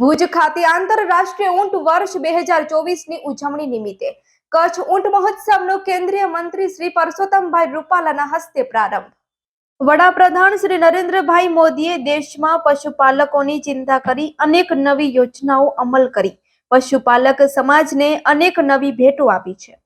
ભુજ ખાતે આંતરરાષ્ટ્રીય ઊંટ વર્ષ બે હજાર ચોવીસની ઉજવણી નિમિત્તે કચ્છ ઊંટ મહોત્સવનો કેન્દ્રીય મંત્રી શ્રી પરસોત્તમભાઈ રૂપાલાના હસ્તે પ્રારંભ. વડાપ્રધાન શ્રી નરેન્દ્રભાઈ મોદીએ દેશમાં પશુપાલકોની ચિંતા કરી અનેક નવી યોજનાઓ અમલ કરી. પશુપાલક સમાજને અનેક નવી ભેટો આપી છે.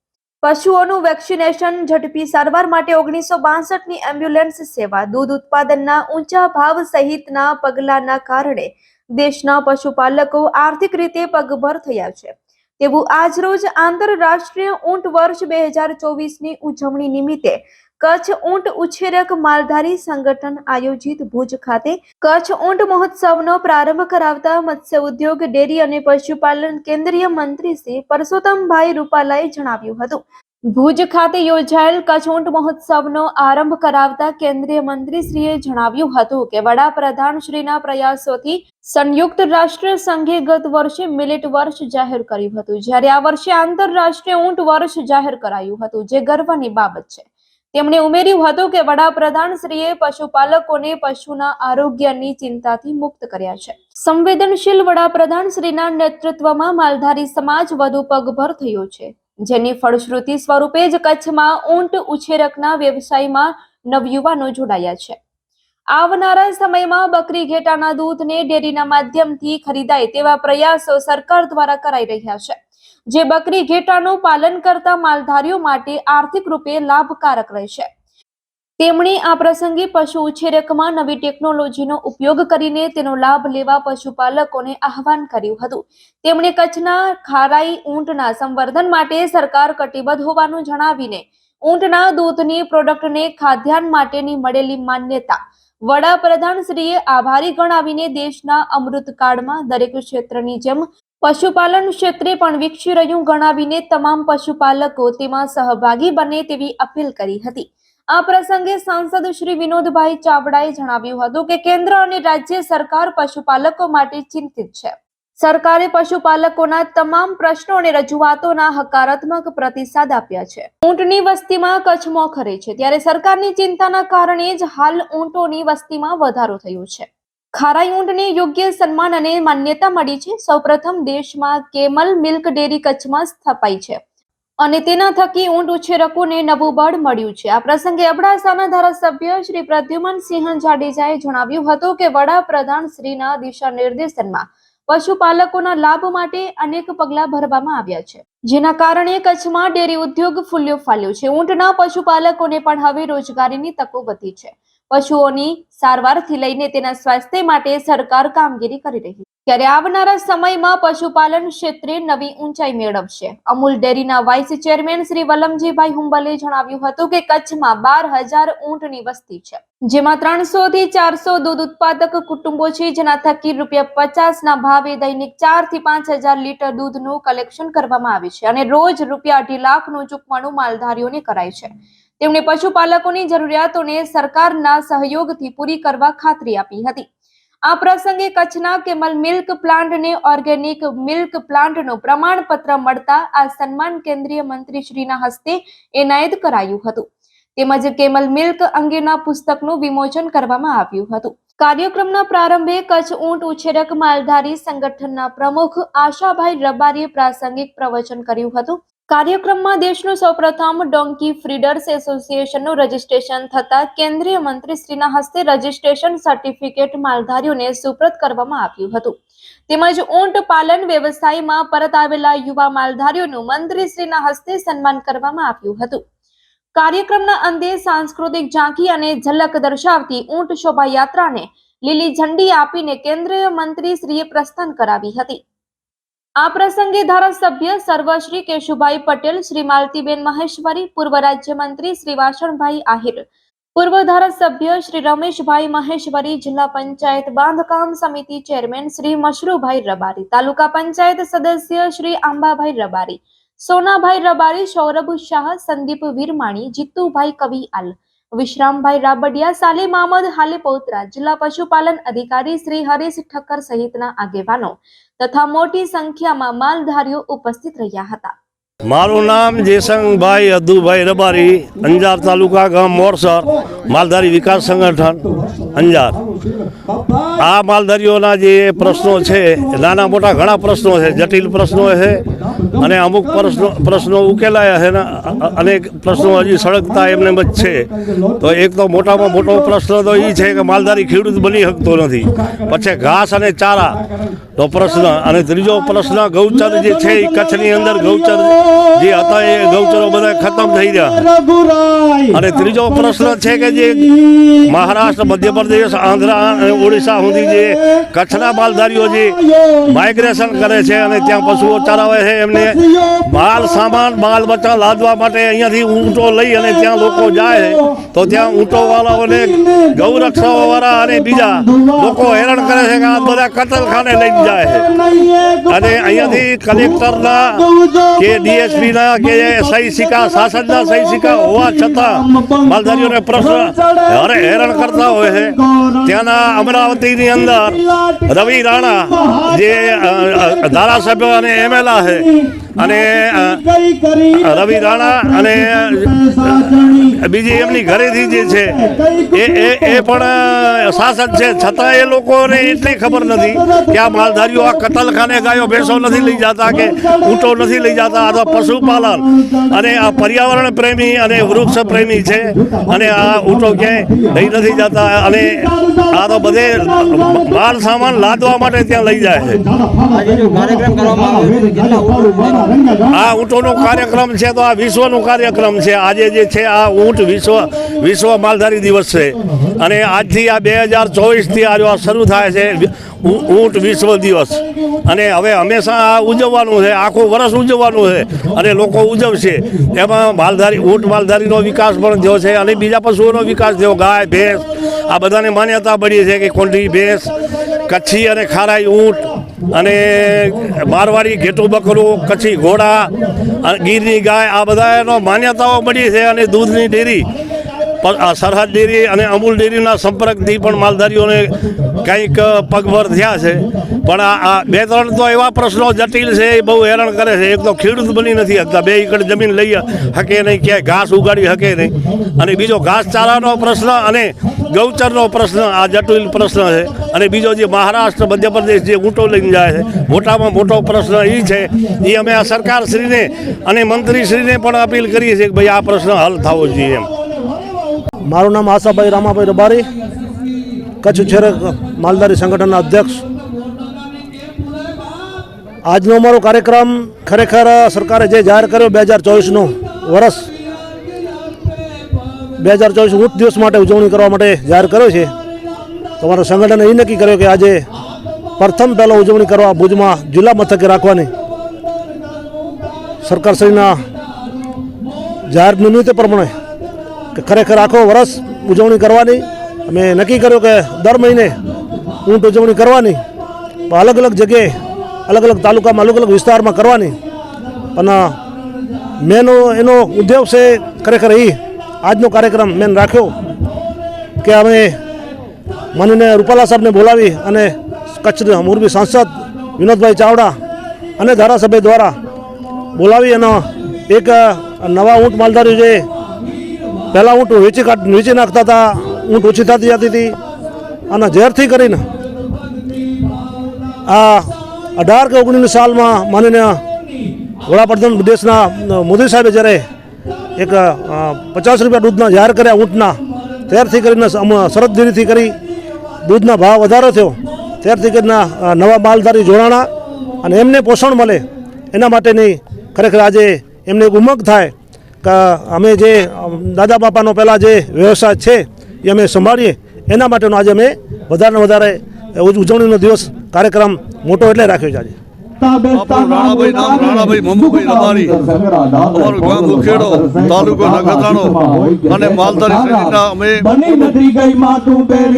પશુઓનું વેક્સિનેશન ઝડપી સારવાર માટે ઓગણીસો બાસઠની એમ્બ્યુલન્સ સેવા, દૂધ ઉત્પાદનના ઊંચા ભાવ સહિતના પગલાંના કારણે દેશના પશુપાલકો આર્થિક રીતે પગભર થયા છે. તેવું આજરોજ આંતરરાષ્ટ્રીય ઊંટ વર્ષ બે હજાર ચોવીસની ઉજવણી નિમિત્તે કચ્છ ઊંટ ઉછેરક માલધારી સંગઠન આયોજિત ભુજ ખાતે કચ્છ ઊંટ મહોત્સવનો પ્રારંભ કરાવતા મત્સ્ય ઉદ્યોગ, ડેરી અને પશુપાલન કેન્દ્રીય મંત્રી શ્રી પરસોત્તમભાઈ રૂપાલાએ જણાવ્યું હતું. ભુજ ખાતે યોજાયેલ કચ્છ ઊંટ મહોત્સવનો આરંભ કરાવતા કેન્દ્રીય મંત્રીશ્રીએ જણાવ્યું હતું કે વડાપ્રધાન શ્રીના પ્રયાસોથી સંયુક્ત રાષ્ટ્ર સંઘે ગત વર્ષે મિલેટ વર્ષ જાહેર કર્યું હતું. જ્યારે આ વર્ષે આંતરરાષ્ટ્રીય ઊંટ વર્ષ જાહેર કરાયું હતું, જે ગર્વની બાબત છે. તેમણે ઉમેર્યું હતું કે વડાપ્રધાન શ્રીએ પશુપાલકોને પશુના આરોગ્યની ચિંતાથી મુક્ત કર્યા છે. સંવેદનશીલ વડાપ્રધાન શ્રીના નેતૃત્વમાં માલધારી સમાજ વધુ પગભર થયો છે. જેની ફળશ્રુતિ સ્વરૂપે જ કચ્છમાં ઊંટ ઉછેરકના વ્યવસાયમાં નવયુવાનો જોડાયા છે. આવનારા સમયમાં બકરી ઘેટાના દૂધને ડેરીના માધ્યમથી ખરીદાય તેવા પ્રયાસો સરકાર દ્વારા કરાઈ રહ્યા છે. જે બકરી ઘેટાનું પાલન કરતા માલધારીઓ માટે આર્થિક રૂપે લાભકારક રહેશે. તેમણે આ પ્રસંગે પશુ ઉછેરકમાં નવી ટેકનોલોજીનો ઉપયોગ કરીને તેનો લાભ લેવા પશુપાલકોને આહવાન કર્યું હતું. તેમણે કચ્છના ખારાઈ ઊંટના સંવર્ધન માટે સરકાર કટિબદ્ધ હોવાનું જણાવીને ઊંટના દૂધની પ્રોડક્ટને ખાદ્યાન્ન માટેની મળેલી માન્યતા વડાપ્રધાન શ્રીએ આભારી ગણાવીને દેશના અમૃતકાળમાં દરેક ક્ષેત્રની જેમ પશુપાલન ક્ષેત્રે પણ વિકસી રહ્યું ગણાવીને તમામ પશુપાલકો તેમાં સહભાગી બને તેવી અપીલ કરી હતી. આ પ્રસંગે સાંસદ શ્રી વિનોદભાઈ ચાવડાએ જણાવ્યું હતું કે કેન્દ્ર અને રાજ્ય સરકાર પશુપાલકો માટે ચિંતિત છે. સરકારે પશુપાલકોના તમામ પ્રશ્નો અને રજૂઆતોના હકારાત્મક પ્રતિસાદ આપ્યા છે. ઊંટની વસ્તીમાં કચ્છ મોખરે છે, ત્યારે સરકારની ચિંતાના કારણે જ હાલ ઊંટોની વસ્તીમાં વધારો થયો છે. ખારાઈ ઊંટને યોગ્ય સન્માન અને માન્યતા મળી છે. સૌપ્રથમ દેશમાં કેમલ મિલ્ક ડેરી કચ્છમાં સ્થપાઈ છે. અને તેના થકી ઊંટ ઉછેરકોને નવું બળ મળ્યું છે. આ પ્રસંગે અબડાસાના ધારાસભ્ય શ્રી પ્રદ્યુમનસિંહ જાડેજાએ જણાવ્યું હતું કે વડાપ્રધાન શ્રીના દિશા નિર્દેશનમાં પશુપાલકોના લાભ માટે અનેક પગલાં ભરવામાં આવ્યા છે. જેના કારણે કચ્છમાં ડેરી ઉદ્યોગ ફૂલ્યો ફાલ્યો છે. ઊંટના પશુપાલકોને પણ હવે રોજગારીની તકો વધી છે. પશુઓની સારવારથી લઈને તેના સ્વાસ્થ્ય માટે સરકાર કામગીરી કરી રહી ત્યારે આવનારા સમયમાં પશુપાલન ક્ષેત્રે નવી ઊંચાઈ મેળવશે. અમૂલ ડેરીના વાઇસ ચેરમેન શ્રી વલમજીભાઈ હુંબલે જણાવ્યું હતું કે કચ્છમાં બાર હજાર ઊંટની વસ્તી છે, જેમાં ત્રણસો થી ચારસો દૂધ ઉત્પાદક કુટુંબો છે, જેના થકી રૂપિયા પચાસ ના ભાવે દૈનિક ચારથી પાંચ હજાર લીટર દૂધનું કલેક્શન કરવામાં આવે છે અને રોજ રૂપિયા અઢી લાખનું ચૂકવણું માલધારીઓને કરાય છે. તેમણે પશુપાલકોની જરૂરિયાતોને સરકારના સહયોગથી પૂરી કરવા ખાતરી આપી હતી. આ પ્રસંગે કચ્છના કેમલ મિલ્ક પ્લાન્ટને ઓર્ગેનિક મિલ્ક પ્લાન્ટનું પ્રમાણપત્ર મળતા આ સન્માન કેન્દ્રીય મંત્રી શ્રીના હસ્તે એનાયત કરાયું હતું. તેમજ કેમલ મિલ્ક અંગેના પુસ્તકનું વિમોચન કરવામાં આવ્યું હતું. કાર્યક્રમના પ્રારંભે કચ્છ ઊંટ ઉછેરક માલધારી સંગઠનના પ્રમુખ આશાભાઈ રબારીએ પ્રાસંગિક પ્રવચન કર્યું હતું. કાર્યક્રમમાં દેશનું સૌપ્રથમ ડોંકી ફ્રીડર્સ એસોસિએશનનું રજીસ્ટ્રેશન થતા કેન્દ્રીય મંત્રીશ્રીના હસ્તે રજીસ્ટ્રેશન સર્ટિફિકેટ માલધારીઓને સુપ્રત કરવામાં આવ્યું હતું. તેમજ ઊંટ પાલન વ્યવસાયમાં પરત આવેલા યુવા માલધારીઓનું મંત્રીશ્રીના હસ્તે સન્માન કરવામાં આવ્યું હતું. કાર્યક્રમના અંતે સાંસ્કૃતિક ઝાંખી અને ઝલક દર્શાવતી ઊંટ શોભાયાત્રાને લીલી ઝંડી આપીને કેન્દ્રીય મંત્રી શ્રીએ પ્રસ્થાન કરાવી હતી. આ પ્રસંગે ધારાસભ્ય સર્વશ્રી કેશુભાઈ પટેલ, શ્રી માલતીબેન મહેશ્વરી, પૂર્વ રાજ્યમંત્રી શ્રી વાસણભાઈ આહિર, પૂર્વ ધારાસભ્ય શ્રી રમેશભાઈ મહેશ્વરી, જિલ્લા પંચાયત બાંધકામ સમિતિ ચેરમેન શ્રી મશરૂભાઈ રબારી, તાલુકા પંચાયત સદસ્ય શ્રી આંબાભાઈ રબારી સોનાભાઈ રબારી, સૌરભ શાહ, સંદીપ વીરમાણી, જીતુભાઈ કવિ આલ, વિશ્રામભાઈ રાબડિયા સાલી મામદ હાલે પૌત્રા, જિલ્લા પશુપાલન અધિકારી શ્રી હરીશ ઠક્કર સહિતના આગેવાનો તથા મોટી સંખ્યામાં માલધારીઓ ઉપસ્થિત રહ્યા હતા. મારું નામ જેસંગભાઈ અદુભાઈ રબારી, અંજાર તાલુકા ગામ મોરસર, માલધારી વિકાસ સંગઠન, અંજાર. આ માલધારીઓના જે પ્રશ્નો છે, નાના મોટા ઘણા પ્રશ્નો છે, જટિલ પ્રશ્નો છે, અને અમુક પ્રશ્નો પ્રશ્નો ઉકેલાયા છે અનેક પ્રશ્નો હજી સળગતા એમને જ છે. તો એક તો મોટામાં મોટો પ્રશ્ન તો એ છે કે માલધારી ખેડૂત બની શકતો નથી. પછી ઘાસ અને ચારા તો પ્રશ્ન, અને ત્રીજો પ્રશ્ન ગૌચર જે છે એ કચ્છની અંદર ગૌચર જે હતા એ ગૌચરો બધા ખતમ થઈ રહ્યા. અને ત્રીજો પ્રશ્ન છે કે જે મહારાષ્ટ્ર મધ્યપ્રદેશ આંધ્ર અને ઓડિશા સુધી જે કચ્છના માલધારીઓ જે માઇગ્રેશન કરે છે અને ત્યાં પશુઓ ચરાવે છે એમને માલ સામાન માલ બચ્ચા લાદવા માટે અહીંયાથી ઊંટો લઈ અને ત્યાં લોકો જાય તો ત્યાં ઊંટો વાળાઓને ગૌરક્ષાઓ વાળા અને બીજા લોકો હેરાન કરે છે કે આ બધા કતલખાને લઈને જાય છે. અને અહીંયાથી કલેક્ટરના કે ડીએસપીના કે સહી સિક્કા શાસનના સહી સિક્કા હોવા છતાં માલધારીઓને પ્રશ્ન હરે હેરાન કરતા હોય છે. ત્યાંના અમરાવતીની અંદર રવિ રાણા જે ધારાસભ્ય અને એમએલએ છે. અને રવિ રાણા અને બીજી એમની ઘરેથી જે છે એ એ એ પણ શાસક છે. છતાં એ લોકોને એટલી ખબર નથી કે આ માલધારીઓ આ કતલખાને ગાયો ભેંસો નથી લઈ જતા કે ઊંટો નથી લઈ જતા અથવા પશુપાલન. અને આ પર્યાવરણ પ્રેમી અને વૃક્ષ પ્રેમી છે. અને આ ઊંટો ક્યાંય લઈ નથી જતા અને આ તો બધે માલ સામાન લાદવા માટે ત્યાં લઈ જાય છે? આ ઊંટોનો કાર્યક્રમ છે તો આ વિશ્વનો કાર્યક્રમ છે. આજે જે છે આ ઊંટ વિશ્વ વિશ્વ માલધારી દિવસ છે. અને આજથી આ બે હજાર ચોવીસથી આજે આ શરૂ થાય છે ઊંટ વિશ્વ દિવસ. અને હવે હંમેશા આ ઉજવવાનું છે આખું વર્ષ ઉજવવાનું છે અને લોકો ઉજવશે. એમાં માલધારી ઊંટ માલધારીનો વિકાસ પણ થયો છે અને બીજા પશુઓનો વિકાસ થયો. ગાય ભેંસ આ બધાને માન્યતા મળી છે કે કોંઢી ભેંસ કચ્છી અને ખારાઈ ઊંટ અને મારવાડી ઘેટું બકરું, કચ્છી ઘોડા ગીરની ગાય, આ બધાનો માન્યતાઓ મળી છે અને દૂધની ડેરી સરહદ ડેરી અને અમૂલ ડેરીના સંપર્કથી પણ માલધારીઓને કંઈક પગભર થયા છે. પણ આ બે ત્રણ તો એવા પ્રશ્નો જટિલ છે, એ બહુ હેરાન કરે છે. એક તો ખેડૂત બની નથી શકતા, બે એકડ જમીન લઈ શકે નહીં, ક્યાંય ઘાસ ઉગાડી શકે નહીં. અને બીજો ઘાસ ચારાનો પ્રશ્ન અને ગૌચરનો પ્રશ્ન, આ જટિલ પ્રશ્ન છે. અને બીજો જે મહારાષ્ટ્ર, મધ્યપ્રદેશ જે ઊંટો લઈને જાય છે, મોટામાં મોટો પ્રશ્ન એ છે એ અમે આ સરકારશ્રીને અને મંત્રીશ્રીને પણ અપીલ કરીએ છીએ કે ભાઈ આ પ્રશ્ન હલ થવો જોઈએ એમ. મારું નામ આશાભાઈ રામાભાઈ રબારી, કચ્છ છેર માલધારી સંગઠનના અધ્યક્ષ. આજનો અમારો કાર્યક્રમ ખરેખર સરકારે જે જાહેર કર્યો બે હજાર ચોવીસનું વર્ષ બે હજાર ચોવીસ ઉચ્ચ દિવસ માટે ઉજવણી કરવા માટે જાહેર કર્યો છે. તો સંગઠને એ નક્કી કર્યો કે આજે પ્રથમ પહેલો ઉજવણી કરવા ભુજમાં જિલ્લા મથકે રાખવાની. સરકારશ્રીના જાહેર નિમિત્તે પ્રમાણે કે ખરેખર આખો વર્ષ ઉજવણી કરવાની. અમે નક્કી કર્યું કે દર મહિને ઊંટ ઉજવણી કરવાની. પણ અલગ અલગ જગ્યાએ, અલગ અલગ તાલુકામાં, અલગ અલગ વિસ્તારમાં કરવાની. અને મેનો, એનો ઉદ્યોગ છે ખરેખર એ આજનો કાર્યક્રમ મેન રાખ્યો કે અમે માનીને રૂપાલા સાહેબને બોલાવી અને કચ્છ મોરબી સાંસદ વિનોદભાઈ ચાવડા અને ધારાસભ્ય દ્વારા બોલાવી અને એક નવા ઊંટ માલધારી જે પહેલાં ઊંટ વેચી કાઢ, વેચી નાખતા હતા, ઊંટ ઓછી થતી જતી હતી અને ઝેરથી કરીને આ અઢાર કે ઓગણીસ સાલમાં માનીને વડાપ્રધાન દેશના મોદી સાહેબે જ્યારે એક પચાસ રૂપિયા દૂધના જાહેર કર્યા ઊંટના. ત્યારથી કરીને શરતગીરીથી કરી દૂધના ભાવ વધારો થયો. ત્યારથી કરીને નવા માલધારી જોડાણા અને એમને પોષણ મળે એના માટેની ખરેખર આજે એમને ઉમંગ થાય કે અમે જે દાદા બાપાનો પહેલાં જે વ્યવસાય છે એ અમે સંભાળીએ. એના માટેનો આજે અમે વધારે વધારે ઉજ- ઉજવણીનો દિવસ કાર્યક્રમ મોટો એટલે રાખ્યો છે આજે. આપણું રાણાભાઈ નામ રાણાભાઈ મમુભાઈ રબારી અમારું ગામ ઉખેડો તાલુકો નખત્રાણો અને માલધારી શ્રેણીના અમે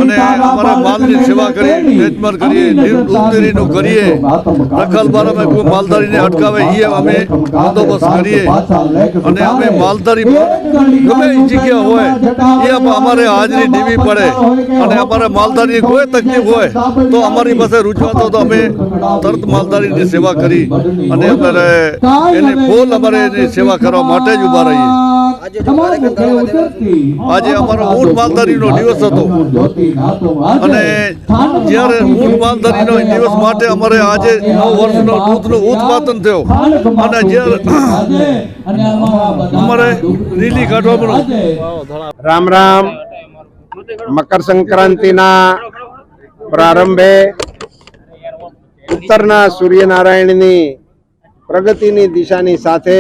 અને અમારા માલની સેવા કરીએ ટ્રીટમેન્ટ કરીએ. દૂધડેરીનું કરીએ રખલબાર અમે કોઈ માલધારીને અટકાવે એ અમે બંદોબસ્ત કરીએ. અને અમે માલધારી ગમે એ જગ્યા હોય એ અમારે હાજરી દેવી પડે. અને અમારે માલધારી કોઈ તકલીફ હોય તો અમારી પાસે રૂજવાતો તો અમે તરત માલધારીની સેવા કરી અને અમારે એની ફૂલ અમારે એની સેવા કરવા માટે જ ઊભા રહીએ. આજે અમારો ઊંટ માલધારીનો દિવસ હતો. અને જ્યારે ઊંટ માલધારીનો દિવસ માટે અમારે આજે નવ વર્ષનો દૂધનું ઉત્પાદન થયો. અને જ્યારે અમારે લીલી કાઢવામાં રામ રામ. મકર સંક્રાંતિના પ્રારંભે ઉત્તરના સૂર્યનારાયણની પ્રગતિની દિશાની સાથે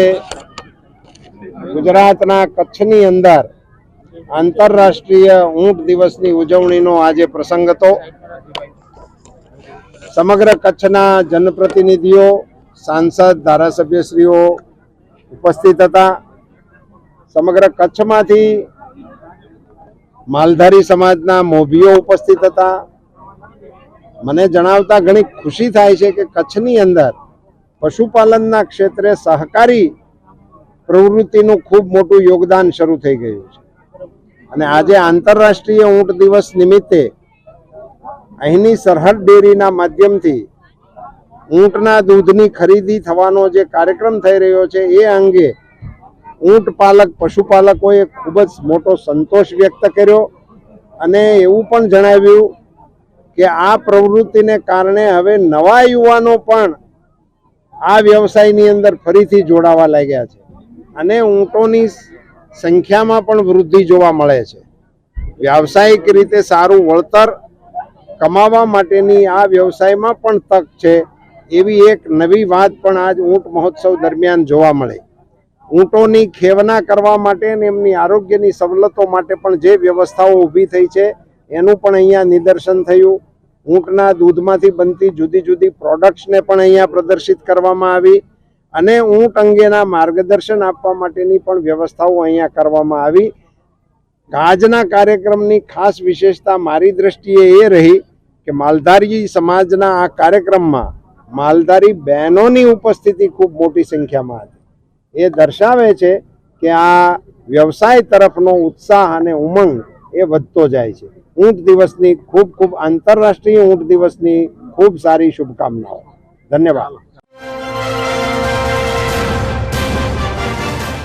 ગુજરાતના કચ્છની અંદર આંતરરાષ્ટ્રીય ઊંટ દિવસની ઉજવણીનો આજે પ્રસંગ હતો. સમગ્ર કચ્છના જનપ્રતિનિધિઓ, સાંસદ, ધારાસભ્યશ્રીઓ ઉપસ્થિત હતા. સમગ્ર કચ્છમાંથી માલધારી સમાજના મોભીઓ ઉપસ્થિત હતા. મને જણાવતા ઘણી ખુશી થાય છે કે કચ્છની અંદર પશુપાલનના ક્ષેત્રે સહકારી પ્રવૃત્તિનું ખૂબ મોટું યોગદાન શરૂ થઈ ગયું છે. અને આજે આંતરરાષ્ટ્રીય ઊંટ દિવસ નિમિત્તે અહીંની સરહદ ડેરીના માધ્યમથી ઊંટના દૂધની ખરીદી થવાનો જે કાર્યક્રમ થઈ રહ્યો છે, એ અંગે ઊંટ પાલક પશુપાલકોએ ખૂબ જ મોટો સંતોષ વ્યક્ત કર્યો અને એવું પણ જણાવ્યું કે આ પ્રવૃત્તિને કારણે હવે નવા યુવાનો પણ આ વ્યવસાયની અંદર ફરીથી જોડાવા લાગ્યા છે. અને ઊંટોની સંખ્યામાં પણ વૃદ્ધિ જોવા મળે છે. વ્યાવસાયિક રીતે સારું વળતર કમાવા માટેની આ વ્યવસાયમાં પણ તક છે. એવી એક નવી વાત પણ આજ ઊંટ મહોત્સવ દરમિયાન જોવા મળે. ઊંટોની ખેવના કરવા માટે અને એમની આરોગ્યની સવલતો માટે પણ જે વ્યવસ્થાઓ ઊભી થઈ છે એનું પણ અહીંયા નિદર્શન થયું. ઊંટના દૂધમાંથી બનતી જુદી જુદી પ્રોડક્ટ્સને પણ અહીંયા પ્રદર્શિત કરવામાં આવી અને ઊંટ અંગેના માર્ગદર્શન આપવા માટેની પણ વ્યવસ્થાઓ અહીંયા કરવામાં આવી. આજના કાર્યક્રમની ખાસ વિશેષતા મારી દ્રષ્ટિએ એ રહી કે માલધારી સમાજના આ કાર્યક્રમમાં માલધારી બહેનોની ઉપસ્થિતિ ખૂબ મોટી સંખ્યામાં હતી. એ દર્શાવે છે કે આ વ્યવસાય તરફનો ઉત્સાહ અને ઉમંગ એ વધતો જાય છે. ઊંટ દિવસની ખૂબ ખૂબ આંતરરાષ્ટ્રીય ઊંટ દિવસની ખૂબ સારી શુભકામનાઓ. ધન્યવાદ.